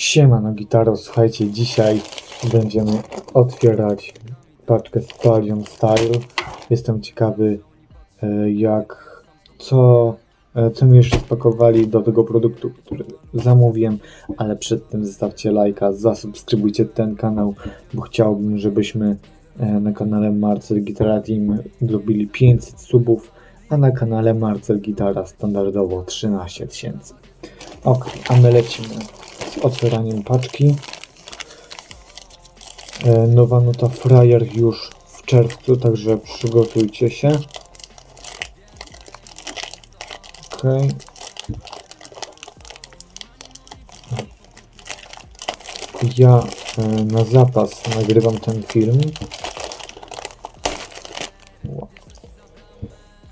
Siemano Gitaro, słuchajcie, dzisiaj będziemy otwierać paczkę Stallion Style. Jestem ciekawy e, jak, co, e, co mi jeszcze spakowali do tego produktu, który zamówiłem, ale przed tym zostawcie lajka, zasubskrybujcie ten kanał, bo chciałbym, żebyśmy e, na kanale Marcel Gitara Team zrobili 500 subów, a na kanale Marcel Gitara standardowo 13 tysięcy. Ok, a my lecimy z otwieraniem paczki. E, Nowa nuta Fryer już w czerwcu, także przygotujcie się. Ok. Ja e, na zapas nagrywam ten film.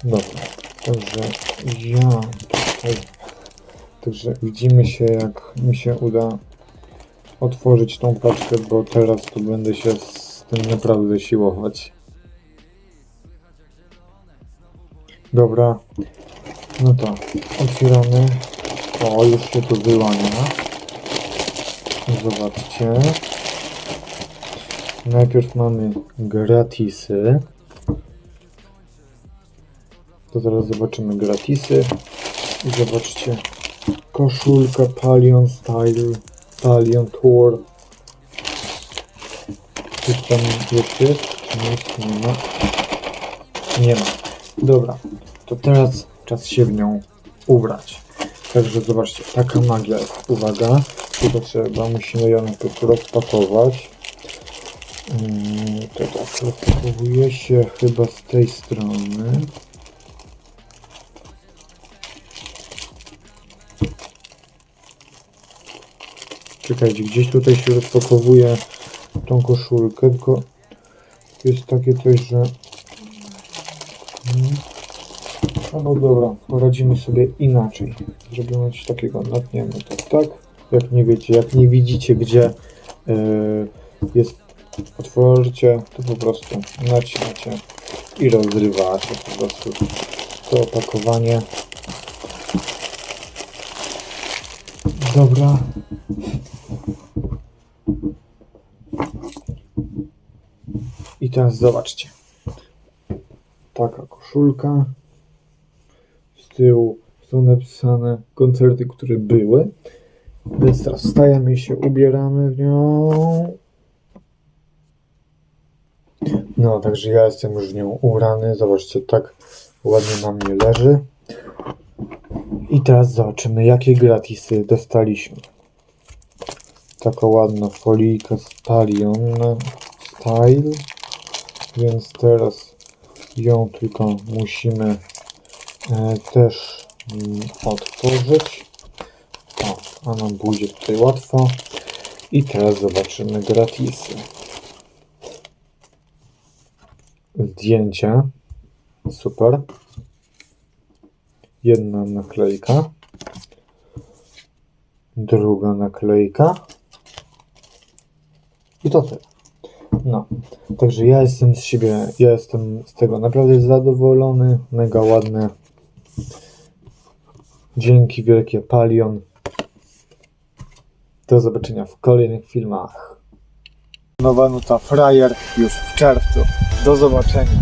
Dobra, także ja tutaj Także widzimy się, jak mi się uda otworzyć tą paczkę, bo teraz to będę się z tym naprawdę siłować. Dobra, no to otwieramy. O, już się tu wyłania. Zobaczcie. Najpierw mamy gratisy. To zaraz zobaczymy gratisy. I zobaczcie, koszulka Palion Style, Palion Tour. Czy tam już jest? Czy nie ma? Nie ma. Dobra, to teraz czas się w nią ubrać. Także zobaczcie, taka magia jest. Uwaga, tylko trzeba, musimy ją najpierw rozpakować. Mm, To tak, się chyba z tej strony. Czekajcie, gdzieś tutaj się rozpakowuje tą koszulkę, tylko jest takie coś, że... No, no dobra, poradzimy sobie inaczej. Zrobimy coś takiego, natniemy to tak, jak nie wiecie, jak nie widzicie, gdzie yy, jest otworzycie, to po prostu naciącie i rozrywacie po prostu to opakowanie. Dobra, teraz zobaczcie. Taka koszulka. Z tyłu są napisane koncerty, które były. Więc teraz wstajemy i się ubieramy w nią. No, także ja jestem już w nią ubrany. Zobaczcie, tak ładnie na mnie leży. I teraz zobaczymy, jakie gratisy dostaliśmy. Taka ładna folijka Stallion Style. Więc teraz ją tylko musimy e, też mm, otworzyć. O, a nam tutaj łatwo. I teraz zobaczymy gratisy. Zdjęcie. Super. Jedna naklejka. Druga naklejka. I to tyle. No, także ja jestem z siebie, ja jestem z tego naprawdę zadowolony, mega ładne. Dzięki wielkie Palion. Do zobaczenia w kolejnych filmach. Nowa nuta Fryer już w czerwcu. Do zobaczenia.